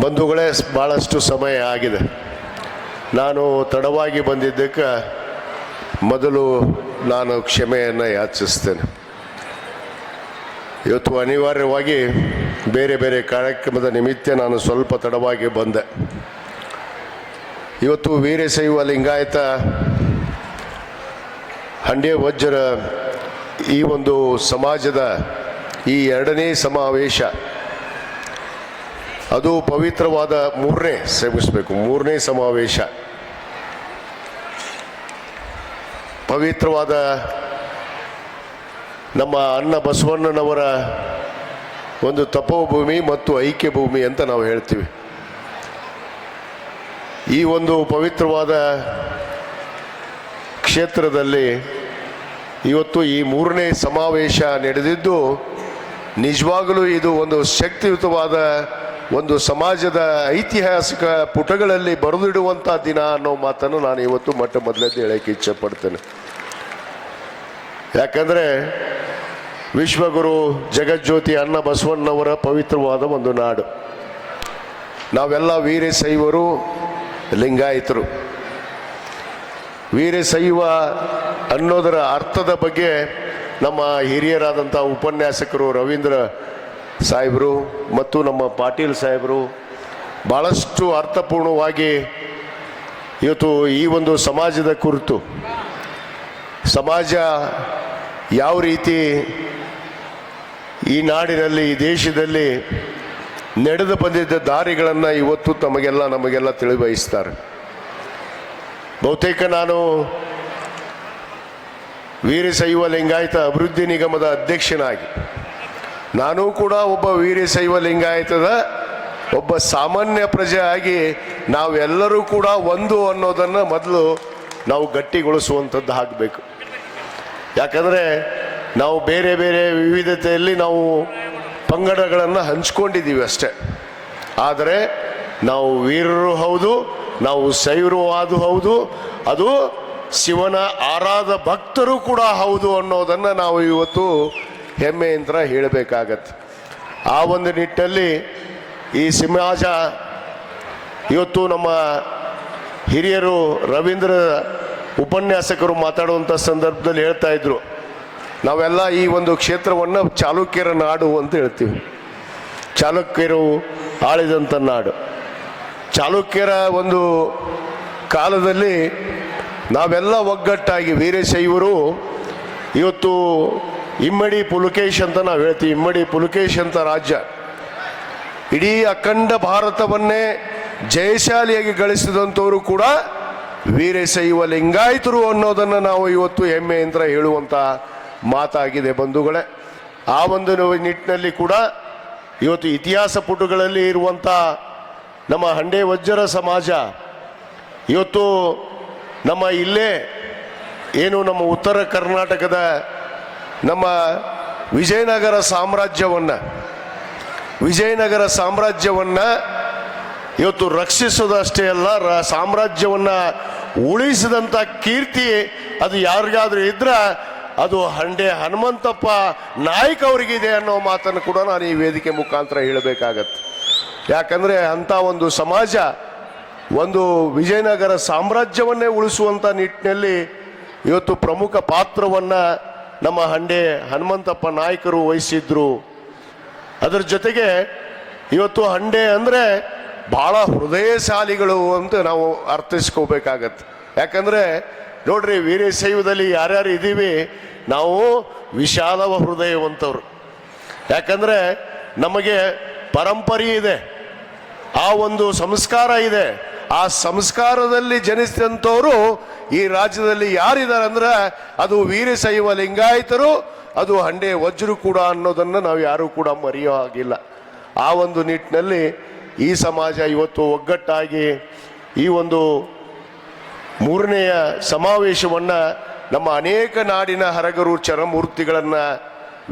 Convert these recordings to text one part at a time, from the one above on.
ಬಂಧುಗಳೇ ಭಾಳಷ್ಟು ಸಮಯ ಆಗಿದೆ. ನಾನು ತಡವಾಗಿ ಬಂದಿದ್ದಕ್ಕೆ ಮೊದಲು ನಾನು ಕ್ಷಮೆಯನ್ನು ಯಾಚಿಸ್ತೇನೆ. ಇವತ್ತು ಅನಿವಾರ್ಯವಾಗಿ ಬೇರೆ ಬೇರೆ ಕಾರ್ಯಕ್ರಮದ ನಿಮಿತ್ತ ನಾನು ಸ್ವಲ್ಪ ತಡವಾಗಿ ಬಂದೆ. ಇವತ್ತು ವೀರಶೈವ ಲಿಂಗಾಯತ ಹಂಡೆ ವಜ್ರ ಈ ಒಂದು ಸಮಾಜದ ಈ ಎರಡನೇ ಸಮಾವೇಶ ಅದು ಪವಿತ್ರವಾದ ಮೂರನೇ ಸೇವಿಸಬೇಕು ಮೂರನೇ ಸಮಾವೇಶ. ಪವಿತ್ರವಾದ ನಮ್ಮ ಅನ್ನ ಬಸವಣ್ಣನವರ ಒಂದು ತಪೋಭೂಮಿ ಮತ್ತು ಐಕ್ಯ ಭೂಮಿ ಅಂತ ನಾವು ಹೇಳ್ತೀವಿ. ಈ ಒಂದು ಪವಿತ್ರವಾದ ಕ್ಷೇತ್ರದಲ್ಲಿ ಇವತ್ತು ಈ ಮೂರನೇ ಸಮಾವೇಶ ನಡೆದಿದ್ದು ನಿಜವಾಗಲೂ ಇದು ಒಂದು ಶಕ್ತಿಯುತವಾದ ಒಂದು ಸಮಾಜದ ಐತಿಹಾಸಿಕ ಪುಟಗಳಲ್ಲಿ ಬರೆದಿಡುವಂಥ ದಿನ ಅನ್ನೋ ಮಾತನ್ನು ನಾನು ಇವತ್ತು ಮೊಟ್ಟ ಮೊದಲದ್ದು ಇಚ್ಛೆ ಪಡ್ತೇನೆ ಯಾಕಂದರೆ ವಿಶ್ವಗುರು ಜಗಜ್ಯೋತಿ ಅನ್ನ ಬಸವಣ್ಣವರ ಪವಿತ್ರವಾದ ಒಂದು ನಾಡು. ನಾವೆಲ್ಲ ವೀರಶೈವರು, ಲಿಂಗಾಯಿತರು. ವೀರಶೈವ ಅನ್ನೋದರ ಅರ್ಥದ ಬಗ್ಗೆ ನಮ್ಮ ಹಿರಿಯರಾದಂಥ ಉಪನ್ಯಾಸಕರು ರವೀಂದ್ರ ಸಾಹೇಬರು ಮತ್ತು ನಮ್ಮ ಪಾಟೀಲ್ ಸಾಹೇಬರು ಭಾಳಷ್ಟು ಅರ್ಥಪೂರ್ಣವಾಗಿ ಇವತ್ತು ಈ ಒಂದು ಸಮಾಜದ ಕುರಿತು, ಸಮಾಜ ಯಾವ ರೀತಿ ಈ ನಾಡಿನಲ್ಲಿ, ಈ ದೇಶದಲ್ಲಿ ನಡೆದು ಬಂದಿದ್ದ ದಾರಿಗಳನ್ನು ಇವತ್ತು ತಮಗೆಲ್ಲ, ನಮಗೆಲ್ಲ ತಿಳಿವಹಿಸ್ತಾರೆ. ಬಹುತೇಕ ನಾನು ವೀರಶೈವ ಲಿಂಗಾಯತ ಅಭಿವೃದ್ಧಿ ನಿಗಮದ ಅಧ್ಯಕ್ಷನಾಗಿ ನಾನು ಕೂಡ ಒಬ್ಬ ವೀರಶೈವ ಲಿಂಗಾಯತದ, ಒಬ್ಬ ಸಾಮಾನ್ಯ ಪ್ರಜೆ ಆಗಿ ನಾವೆಲ್ಲರೂ ಕೂಡ ಒಂದು ಅನ್ನೋದನ್ನು ಮೊದಲು ನಾವು ಗಟ್ಟಿಗೊಳಿಸುವಂಥದ್ದು ಆಗಬೇಕು. ಯಾಕಂದರೆ ನಾವು ಬೇರೆ ಬೇರೆ ವಿವಿಧತೆಯಲ್ಲಿ ನಾವು ಪಂಗಡಗಳನ್ನು ಹಂಚ್ಕೊಂಡಿದ್ದೀವಿ ಅಷ್ಟೇ. ಆದರೆ ನಾವು ವೀರರು ಹೌದು, ನಾವು ಶೈವರು ಅದು ಹೌದು, ಅದು ಶಿವನ ಆರಾಧ ಭಕ್ತರು ಕೂಡ ಹೌದು ಅನ್ನೋದನ್ನು ನಾವು ಇವತ್ತು ಹೆಮ್ಮೆಯಿಂದ ಹೇಳಬೇಕಾಗತ್ತೆ. ಆ ಒಂದು ನಿಟ್ಟಲ್ಲಿ ಈ ಸಿಂಹಾಜ ಇವತ್ತು ನಮ್ಮ ಹಿರಿಯರು ರವೀಂದ್ರ ಉಪನ್ಯಾಸಕರು ಮಾತಾಡುವಂಥ ಸಂದರ್ಭದಲ್ಲಿ ಹೇಳ್ತಾ ಇದ್ರು. ನಾವೆಲ್ಲ ಈ ಒಂದು ಕ್ಷೇತ್ರವನ್ನು ಚಾಲುಕ್ಯರ ನಾಡು ಅಂತ ಹೇಳ್ತೀವಿ. ಚಾಲುಕ್ಯರು ಆಳಿದಂಥ ನಾಡು. ಚಾಲುಕ್ಯರ ಒಂದು ಕಾಲದಲ್ಲಿ ನಾವೆಲ್ಲ ಒಗ್ಗಟ್ಟಾಗಿ ವೀರಶೈವರು ಇವತ್ತು ಇಮ್ಮಡಿ ಪುಲುಕೇಶ್ ಅಂತ ನಾವು ಹೇಳ್ತೀವಿ. ಇಮ್ಮಡಿ ಪುಲುಕೇಶ್ ಅಂತ ರಾಜ್ಯ. ಇಡೀ ಅಖಂಡ ಭಾರತವನ್ನೇ ಜಯಶಾಲಿಯಾಗಿ ಗಳಿಸಿದಂಥವರು ಕೂಡ ವೀರಶೈವ ಲಿಂಗಾಯಿತರು ಅನ್ನೋದನ್ನು ನಾವು ಇವತ್ತು ಹೆಮ್ಮೆಯಿಂದ ಹೇಳುವಂಥ ಮಾತಾಗಿದೆ ಬಂಧುಗಳೇ. ಆ ಒಂದು ನಿಟ್ಟಿನಲ್ಲಿ ಕೂಡ ಇವತ್ತು ಇತಿಹಾಸ ಪುಟಗಳಲ್ಲಿ ಇರುವಂಥ ನಮ್ಮ ಹಂಡೆ ವಜ್ರ ಸಮಾಜ ಇವತ್ತು ನಮ್ಮ ಇಲ್ಲೇ ಏನು ನಮ್ಮ ಉತ್ತರ ಕರ್ನಾಟಕದ ನಮ್ಮ ವಿಜಯನಗರ ಸಾಮ್ರಾಜ್ಯವನ್ನು ವಿಜಯನಗರ ಸಾಮ್ರಾಜ್ಯವನ್ನು ಇವತ್ತು ರಕ್ಷಿಸೋದಷ್ಟೇ ಅಲ್ಲ, ರ ಸಾಮ್ರಾಜ್ಯವನ್ನು ಉಳಿಸಿದಂಥ ಕೀರ್ತಿ ಅದು ಯಾರಿಗಾದ್ರೂ ಇದ್ರೆ ಅದು ಹಂಡೆ ಹನುಮಂತಪ್ಪ ನಾಯ್ಕ ಅವರಿಗಿದೆ ಅನ್ನೋ ಮಾತನ್ನು ಕೂಡ ನಾನು ಈ ವೇದಿಕೆ ಮುಖಾಂತರ ಹೇಳಬೇಕಾಗತ್ತೆ. ಯಾಕಂದರೆ ಅಂಥ ಒಂದು ಸಮಾಜ ಒಂದು ವಿಜಯನಗರ ಸಾಮ್ರಾಜ್ಯವನ್ನೇ ಉಳಿಸುವಂಥ ನಿಟ್ಟಿನಲ್ಲಿ ಇವತ್ತು ಪ್ರಮುಖ ಪಾತ್ರವನ್ನು ನಮ್ಮ ಹಂಡೆ ಹನುಮಂತಪ್ಪ ನಾಯಕರು ವಹಿಸಿದ್ರು. ಅದರ ಜೊತೆಗೆ ಇವತ್ತು ಹಂಡೆ ಅಂದರೆ ಭಾಳ ಹೃದಯಶಾಲಿಗಳು ಅಂತ ನಾವು ಅರ್ಥೈಸ್ಕೋಬೇಕಾಗತ್ತೆ. ಯಾಕಂದರೆ ನೋಡ್ರಿ ವೀರಶೈವದಲ್ಲಿ ಯಾರ್ಯಾರು ಇದ್ದೀವಿ, ನಾವು ವಿಶಾಲವ ಹೃದಯವಂತವ್ರು ಯಾಕಂದರೆ ನಮಗೆ ಪರಂಪರೆ ಇದೆ, ಆ ಒಂದು ಸಂಸ್ಕಾರ ಇದೆ. ಆ ಸಂಸ್ಕಾರದಲ್ಲಿ ಜನಿಸಿದಂಥವರು ಈ ರಾಜ್ಯದಲ್ಲಿ ಯಾರಿದ್ದಾರೆ ಅಂದ್ರೆ ಅದು ವೀರಶೈವ ಲಿಂಗಾಯಿತರು, ಅದು ಹಂಡೆ ವಜ್ರು ಕೂಡ ಅನ್ನೋದನ್ನು ನಾವು ಯಾರೂ ಕೂಡ ಮರೆಯೋ ಹಾಗಿಲ್ಲ. ಆ ಒಂದು ನಿಟ್ಟಿನಲ್ಲಿ ಈ ಸಮಾಜ ಇವತ್ತು ಒಗ್ಗಟ್ಟಾಗಿ ಈ ಒಂದು ಮೂರನೆಯ ಸಮಾವೇಶವನ್ನು ನಮ್ಮ ಅನೇಕ ನಾಡಿನ ಹರಗರು ಚರಮೂರ್ತಿಗಳನ್ನು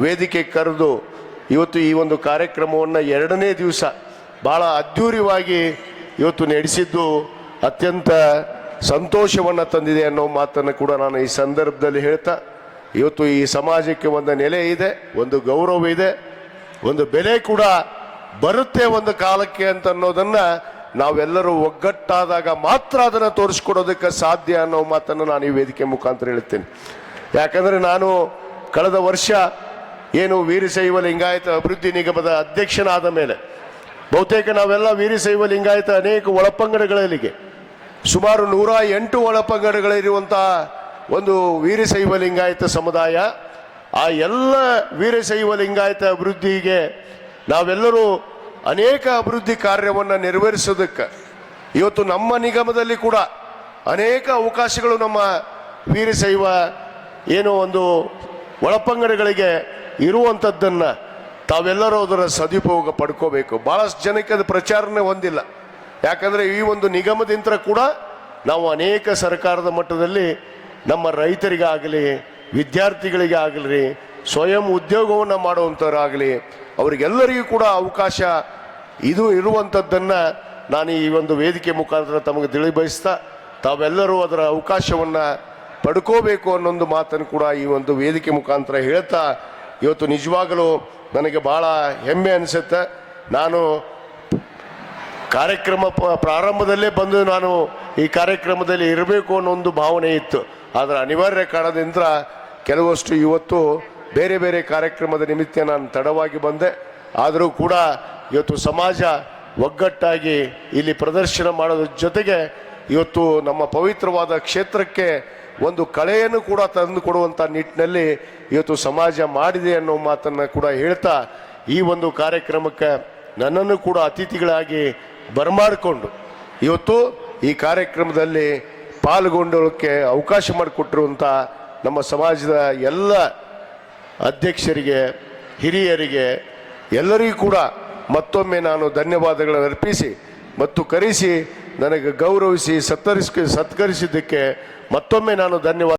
ವೇದಿಕೆ ಕರೆದು ಇವತ್ತು ಈ ಒಂದು ಕಾರ್ಯಕ್ರಮವನ್ನು ಎರಡನೇ ದಿವಸ ಭಾಳ ಅದ್ಧೂರಿವಾಗಿ ಇವತ್ತು ನಡೆಸಿದ್ದು ಅತ್ಯಂತ ಸಂತೋಷವನ್ನು ತಂದಿದೆ ಅನ್ನೋ ಮಾತನ್ನು ಕೂಡ ನಾನು ಈ ಸಂದರ್ಭದಲ್ಲಿ ಹೇಳ್ತಾ, ಇವತ್ತು ಈ ಸಮಾಜಕ್ಕೆ ಒಂದು ನೆಲೆ ಇದೆ, ಒಂದು ಗೌರವ ಇದೆ, ಒಂದು ಬೆಲೆ ಕೂಡ ಬರುತ್ತೆ ಒಂದು ಕಾಲಕ್ಕೆ ಅಂತ ಅನ್ನೋದನ್ನ ನಾವೆಲ್ಲರೂ ಒಗ್ಗಟ್ಟಾದಾಗ ಮಾತ್ರ ಅದನ್ನು ತೋರಿಸ್ಕೊಡೋದಕ್ಕೆ ಸಾಧ್ಯ ಅನ್ನೋ ಮಾತನ್ನು ನಾನು ಈ ವೇದಿಕೆ ಮುಖಾಂತರ ಹೇಳ್ತೇನೆ ಯಾಕಂದ್ರೆ ನಾನು ಕಳೆದ ವರ್ಷ ಏನು ವೀರಶೈವ ಲಿಂಗಾಯತ ಅಭಿವೃದ್ಧಿ ನಿಗಮದ ಅಧ್ಯಕ್ಷನಾದ ಮೇಲೆ ಬಹುತೇಕ ನಾವೆಲ್ಲ ವೀರಶೈವ ಲಿಂಗಾಯತ ಅನೇಕ ಒಳಪಂಗಡಗಳಿಗೆ ಸುಮಾರು ನೂರ ಎಂಟು ಒಳಪಂಗಡಗಳಿರುವಂಥ ಒಂದು ವೀರಶೈವ ಲಿಂಗಾಯತ ಸಮುದಾಯ. ಆ ಎಲ್ಲ ವೀರಶೈವ ಲಿಂಗಾಯತ ಅಭಿವೃದ್ಧಿಗೆ ನಾವೆಲ್ಲರೂ ಅನೇಕ ಅಭಿವೃದ್ಧಿ ಕಾರ್ಯವನ್ನು ನೆರವೇರಿಸೋದಕ್ಕೆ ಇವತ್ತು ನಮ್ಮ ನಿಗಮದಲ್ಲಿ ಕೂಡ ಅನೇಕ ಅವಕಾಶಗಳು ನಮ್ಮ ವೀರಶೈವ ಏನು ಒಂದು ಒಳಪಂಗಡಗಳಿಗೆ ಇರುವಂಥದ್ದನ್ನು ತಾವೆಲ್ಲರೂ ಅದರ ಸದುಪಯೋಗ ಪಡ್ಕೋಬೇಕು. ಭಾಳಷ್ಟು ಜನಕ್ಕೆ ಅದು ಪ್ರಚಾರನೇ ಹೊಂದಿಲ್ಲ. ಯಾಕಂದರೆ ಈ ಒಂದು ನಿಗಮದಿಂದ ಕೂಡ ನಾವು ಅನೇಕ ಸರ್ಕಾರದ ಮಟ್ಟದಲ್ಲಿ ನಮ್ಮ ರೈತರಿಗಾಗಲಿ ವಿದ್ಯಾರ್ಥಿಗಳಿಗೆ ಆಗಲಿ ಸ್ವಯಂ ಉದ್ಯೋಗವನ್ನು ಮಾಡುವಂಥವರಾಗಲಿ ಅವರಿಗೆಲ್ಲರಿಗೂ ಕೂಡ ಅವಕಾಶ ಇದು ಇರುವಂಥದ್ದನ್ನು ನಾನು ಈ ಒಂದು ವೇದಿಕೆ ಮುಖಾಂತರ ತಮಗೆ ತಿಳಿ ಬಯಸ್ತಾ ತಾವೆಲ್ಲರೂ ಅದರ ಅವಕಾಶವನ್ನು ಪಡ್ಕೋಬೇಕು ಅನ್ನೊಂದು ಮಾತನ್ನು ಕೂಡ ಈ ಒಂದು ವೇದಿಕೆ ಮುಖಾಂತರ ಹೇಳ್ತಾ ಇವತ್ತು ನಿಜವಾಗಲೂ ನನಗೆ ಭಾಳ ಹೆಮ್ಮೆ ಅನಿಸುತ್ತೆ. ನಾನು ಕಾರ್ಯಕ್ರಮ ಪ್ರಾರಂಭದಲ್ಲೇ ಬಂದು ನಾನು ಈ ಕಾರ್ಯಕ್ರಮದಲ್ಲಿ ಇರಬೇಕು ಅನ್ನೋ ಒಂದು ಭಾವನೆ ಇತ್ತು. ಆದರೆ ಅನಿವಾರ್ಯ ಕಾರಣದಿಂದ ಕೆಲವಷ್ಟು ಇವತ್ತು ಬೇರೆ ಬೇರೆ ಕಾರ್ಯಕ್ರಮದ ನಿಮಿತ್ತ ನಾನು ತಡವಾಗಿ ಬಂದೆ. ಆದರೂ ಕೂಡ ಇವತ್ತು ಸಮಾಜ ಒಗ್ಗಟ್ಟಾಗಿ ಇಲ್ಲಿ ಪ್ರದರ್ಶನ ಮಾಡೋದ್ರ ಜೊತೆಗೆ ಇವತ್ತು ನಮ್ಮ ಪವಿತ್ರವಾದ ಕ್ಷೇತ್ರಕ್ಕೆ ಒಂದು ಕಳೆಯನ್ನು ಕೂಡ ತಂದು ಕೊಡುವಂಥ ನಿಟ್ಟಿನಲ್ಲಿ ಇವತ್ತು ಸಮಾಜ ಮಾಡಿದೆ ಅನ್ನೋ ಮಾತನ್ನು ಕೂಡ ಹೇಳ್ತಾ ಈ ಒಂದು ಕಾರ್ಯಕ್ರಮಕ್ಕೆ ನನ್ನನ್ನು ಕೂಡ ಅತಿಥಿಗಳಾಗಿ ಬರಮಾಡಿಕೊಂಡು ಇವತ್ತು ಈ ಕಾರ್ಯಕ್ರಮದಲ್ಲಿ ಪಾಲ್ಗೊಂಡೋಕ್ಕೆ ಅವಕಾಶ ಮಾಡಿಕೊಟ್ಟಿರುವಂಥ ನಮ್ಮ ಸಮಾಜದ ಎಲ್ಲ ಅಧ್ಯಕ್ಷರಿಗೆ, ಹಿರಿಯರಿಗೆ, ಎಲ್ಲರಿಗೂ ಕೂಡ ಮತ್ತೊಮ್ಮೆ ನಾನು ಧನ್ಯವಾದಗಳನ್ನು ಅರ್ಪಿಸಿ ಮತ್ತು ಕರೆಸಿ ನನಗೆ ಗೌರವಿಸಿ ಸತ್ತರಿಸ್ ಸತ್ಕರಿಸಿದ್ದಕ್ಕೆ ಮತ್ತೊಮ್ಮೆ ನಾನು ಧನ್ಯವಾದ